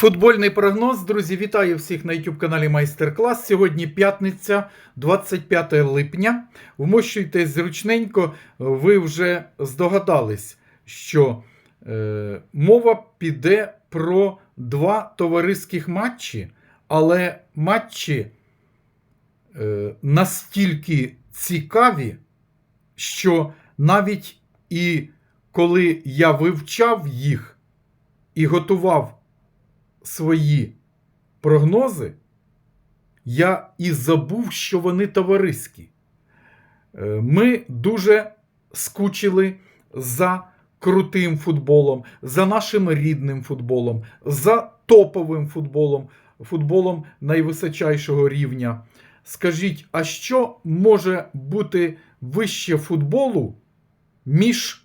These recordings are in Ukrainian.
Футбольний прогноз, друзі, вітаю всіх на YouTube каналі Майстер-клас. Сьогодні п'ятниця, 25 липня. Вмощуйтесь зручненько, ви вже здогадались, що е, мова піде про два товариських матчі, але матчі е, настільки цікаві, що навіть і коли я вивчав їх і готував свої прогнози, я і забув, що вони товариські. Е, Ми дуже скучили за крутим футболом, за нашим рідним футболом, за топовим футболом, футболом найвисочайшого рівня. Скажіть, а що може бути вище футболу між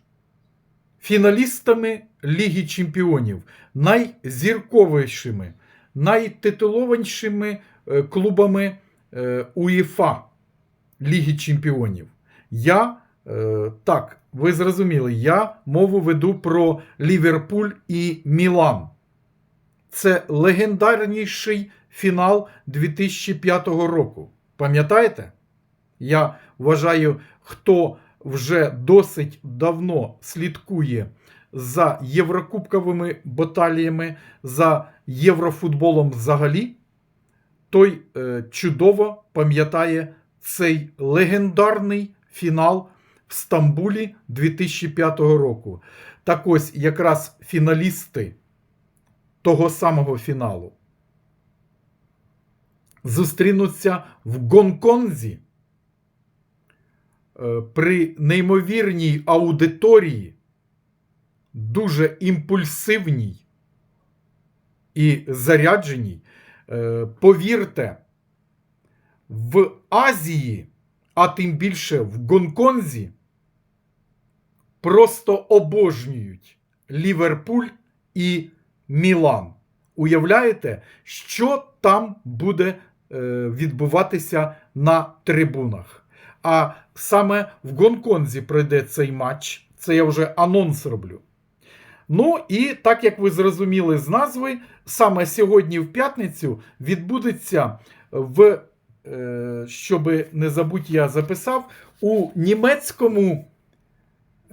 фіналістами Ліги Чемпіонів, найзірковішими, найтитулованішими е, клубами е, УЄФА Ліги Чемпіонів. Я е, так, ви зрозуміли, я мову веду про Ліверпуль і Мілан. Це легендарніший фінал 2005 року. Пам'ятаєте? Я вважаю, хто вже досить давно слідкує за єврокубковими баталіями, за єврофутболом взагалі, той е, чудово пам'ятає цей легендарний фінал в Стамбулі 2005 року. Так ось якраз фіналісти того самого фіналу зустрінуться в Гонконзі при неймовірній аудиторії, дуже імпульсивній і зарядженій. Е, Повірте, в Азії, а тим більше в Гонконзі, просто обожнюють Ліверпуль і Мілан. Уявляєте, що там буде е, відбуватися на трибунах? А саме в Гонконзі пройде цей матч. Це я вже анонс роблю. Ну і так як ви зрозуміли з назви, саме сьогодні в п'ятницю відбудеться в, е, щоби не забудь, я записав, у німецькому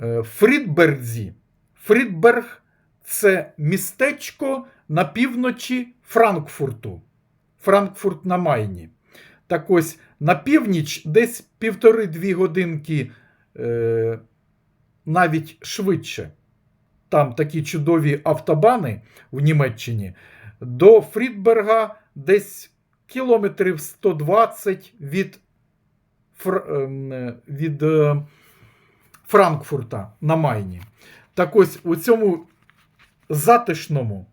е, Фрідберзі. Фрідберг це містечко на півночі Франкфурту. Франкфурт на Майні. Так ось на північ десь півтори-дві годинки, е, навіть швидше. Там такі чудові автобани в Німеччині. До Фрідберга десь кілометрів 120 від, Фр, е, від е, Франкфурта на Майні. Так ось у цьому затишному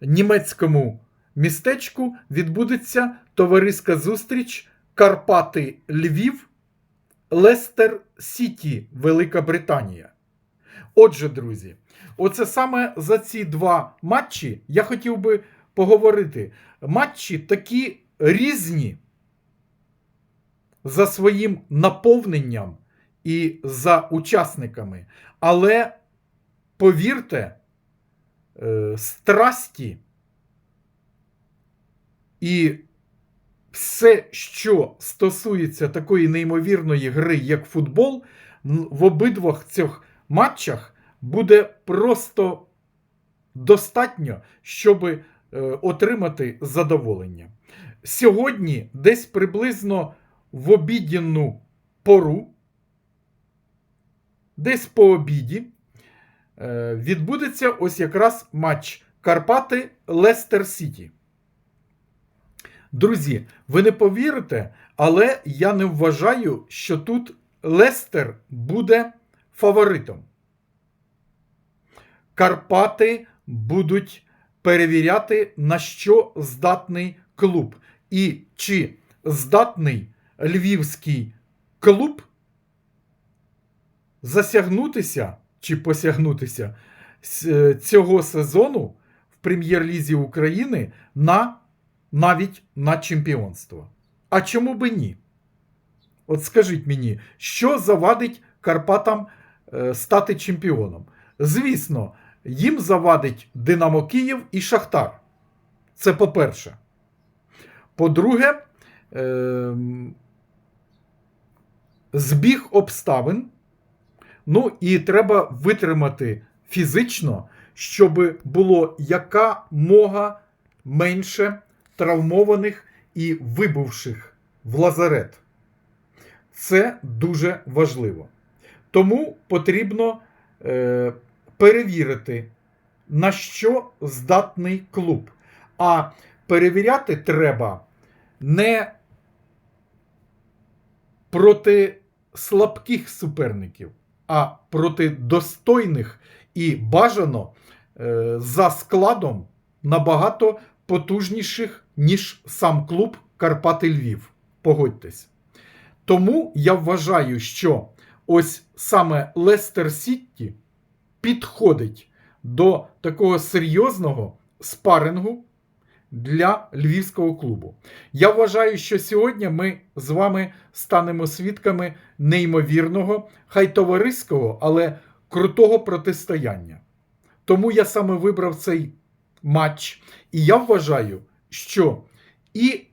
німецькому містечку відбудеться товариська зустріч Карпати Львів, Лестер Сіті, Велика Британія. Отже, друзі, оце саме за ці два матчі я хотів би поговорити. Матчі такі різні за своїм наповненням і за учасниками. Але повірте, е, страсті і все, що стосується такої неймовірної гри, як футбол, в обидвох цих матчах буде просто достатньо, щоб е, отримати задоволення. Сьогодні, десь приблизно в обідню пору, десь по обіді, е, відбудеться ось якраз матч Карпати Лестер Сіті. Друзі, ви не повірите, але я не вважаю, що тут Лестер буде фаворитом. Карпати будуть перевіряти, на що здатний клуб. І чи здатний львівський клуб засягнутися чи посягнутися е, цього сезону в Прем'єр-лізі України на навіть на чемпіонство. А чому би ні? От скажіть мені, що завадить Карпатам е, стати чемпіоном? Звісно, їм завадить Динамо Київ і Шахтар. Це по-перше. По-друге, ем, збіг обставин. Ну і треба витримати фізично, щоб було якомога менше травмованих і вибувших в лазарет. Це дуже важливо. Тому потрібно е, перевірити, на що здатний клуб. А перевіряти треба не проти слабких суперників, а проти достойних і бажано е, за складом набагато потужніших, ніж сам клуб Карпати Львів. Погодьтесь. Тому я вважаю, що ось саме Лестер Сітті підходить до такого серйозного спарингу для львівського клубу. Я вважаю, що сьогодні ми з вами станемо свідками неймовірного, хай товариського, але крутого протистояння. Тому я саме вибрав цей матч. І я вважаю, що і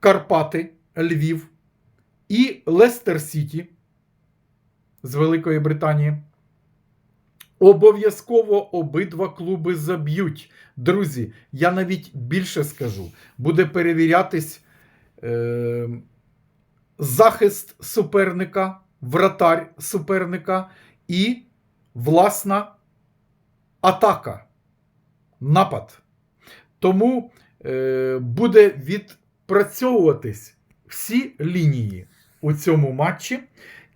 Карпати, Львів, і Лестер Сіті з Великої Британії. Обов'язково обидва клуби заб'ють. Друзі, я навіть більше скажу. Буде перевірятись е, захист суперника, вратарь суперника і власна атака, напад. Тому буде відпрацьовуватись всі лінії у цьому матчі.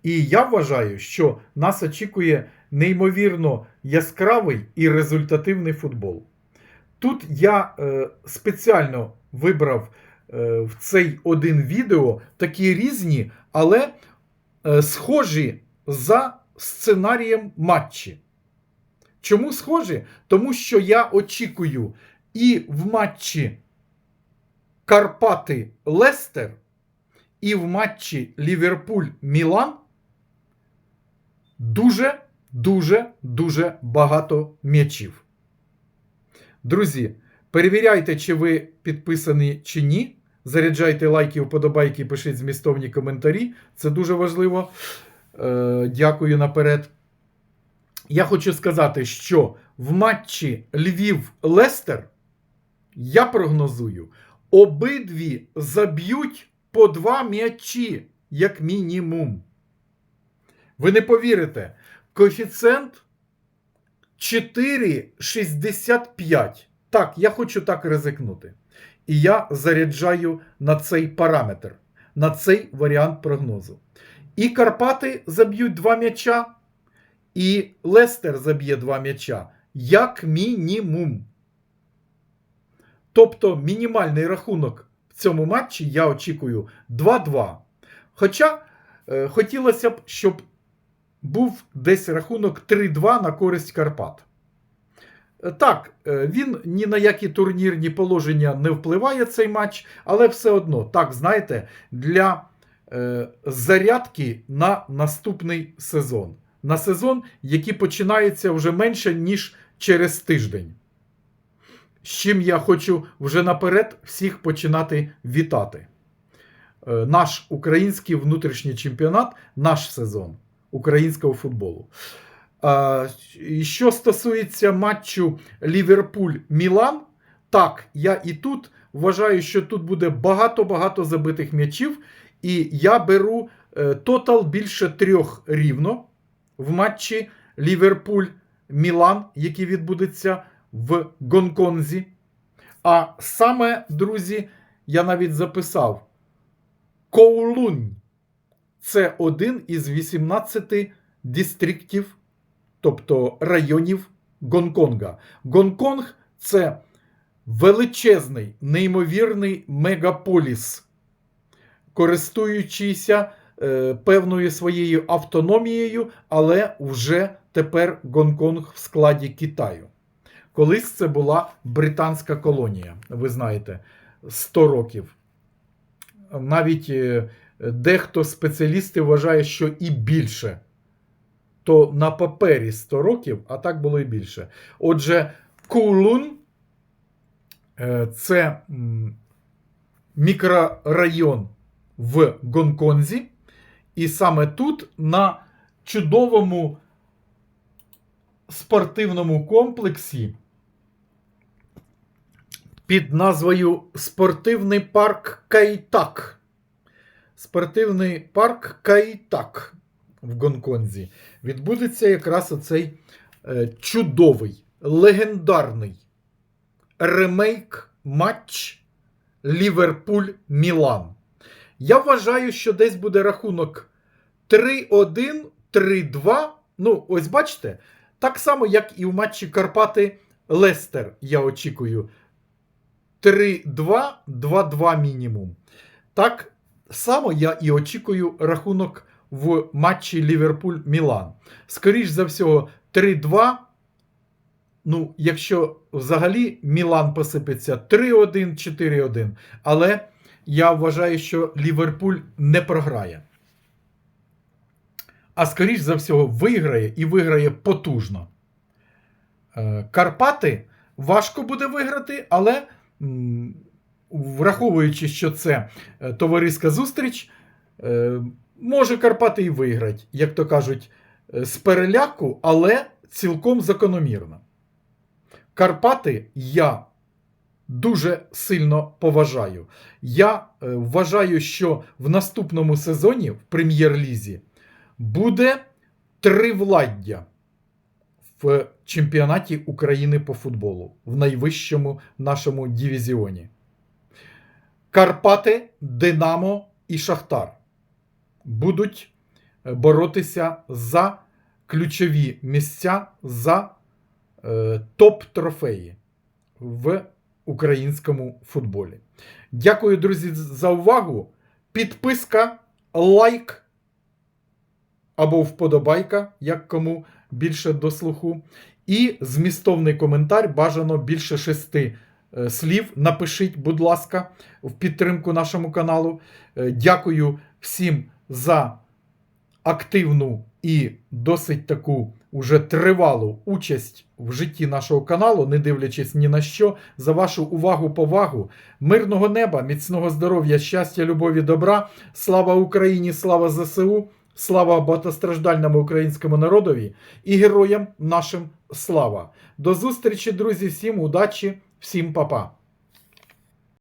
І я вважаю, що нас очікує неймовірно яскравий і результативний футбол. Тут я е, спеціально вибрав е, в цей один відео такі різні, але е, схожі за сценарієм матчі. Чому схожі? Тому що я очікую і в матчі Карпати Лестер, і в матчі Ліверпуль Мілан дуже, дуже, дуже багато м'ячів. Друзі, перевіряйте, чи ви підписані чи ні. Заряджайте лайки, вподобайки, пишіть змістовні коментарі. Це дуже важливо. Е, Дякую наперед. Я хочу сказати, що в матчі Львів-Лестер я прогнозую, обидві заб'ють по два м'ячі, як мінімум. Ви не повірите, коефіцієнт 4,65. Так, я хочу так ризикнути. І я заряджаю на цей параметр, на цей варіант прогнозу. І Карпати заб'ють два м'яча, і Лестер заб'є два м'яча. Як мінімум. Тобто мінімальний рахунок в цьому матчі я очікую 2-2. Хоча е, хотілося б, щоб був десь рахунок 3-2 на користь Карпат. Е, Так, е, він ні на які турнірні положення не впливає цей матч, але все одно, так, знаєте, для е, зарядки на наступний сезон. На сезон, який починається вже менше, ніж через тиждень. З чим я хочу вже наперед всіх починати вітати. Е, Наш український внутрішній чемпіонат, наш сезон українського футболу. Що стосується матчу Ліверпуль-Мілан, так, я і тут вважаю, що тут буде багато-багато забитих м'ячів. І я беру е, тотал більше трьох рівно в матчі Ліверпуль-Мілан, який відбудеться в Гонконзі. А саме, друзі, я навіть записав Коулунь. Це один із 18 дистриктів, тобто районів Гонконга. Гонконг це величезний, неймовірний мегаполіс, користуючийся е, певною своєю автономією, але вже тепер Гонконг в складі Китаю. Колись це була британська колонія, ви знаєте, 100 років. Навіть е, дехто спеціалісти вважає, що і більше то на папері 100 років, а так було і більше. Отже, Кулун е, це мікрорайон в Гонконзі, і саме тут на чудовому спортивному комплексі під назвою Спортивний парк Кайтак. Спортивний парк Кайтак в Гонконзі відбудеться якраз оцей е, чудовий, легендарний ремейк матч Ліверпуль-Мілан. Я вважаю, що десь буде рахунок 3-1, 3-2. Ну, ось бачите, так само, як і в матчі Карпати Лестер, я очікую. 3-2, 2-2 мінімум. Так само я і очікую рахунок в матчі Ліверпуль-Мілан. Скоріш за всього, 3-2. Ну, якщо взагалі Мілан посипеться 3-1, 4-1. Але я вважаю, що Ліверпуль не програє. А скоріш за всього, виграє і виграє потужно. Е, Карпати важко буде виграти, але враховуючи, що це е, товариська зустріч, е, може Карпати і виграти, як то кажуть, е, з переляку, але цілком закономірно. Карпати я дуже сильно поважаю. Я вважаю, що в наступному сезоні в прем'єр-лізі буде тривладдя в чемпіонаті України по футболу в найвищому нашому дивізіоні. Карпати, Динамо і Шахтар будуть е, боротися за ключові місця за е, топ-трофеї в українському футболі. Дякую, друзі, за увагу. Підписка, лайк або вподобайка, як кому більше до слуху. І змістовний коментар бажано більше шести е, слів. Напишіть, будь ласка, в підтримку нашому каналу. Е, Дякую всім за активну і досить таку уже тривалу участь в житті нашого каналу, не дивлячись ні на що, за вашу увагу, повагу, мирного неба, міцного здоров'я, щастя, любові, добра. Слава Україні, слава ЗСУ, слава багатостраждальному українському народові і героям нашим слава. До зустрічі, друзі, всім удачі, всім па-па.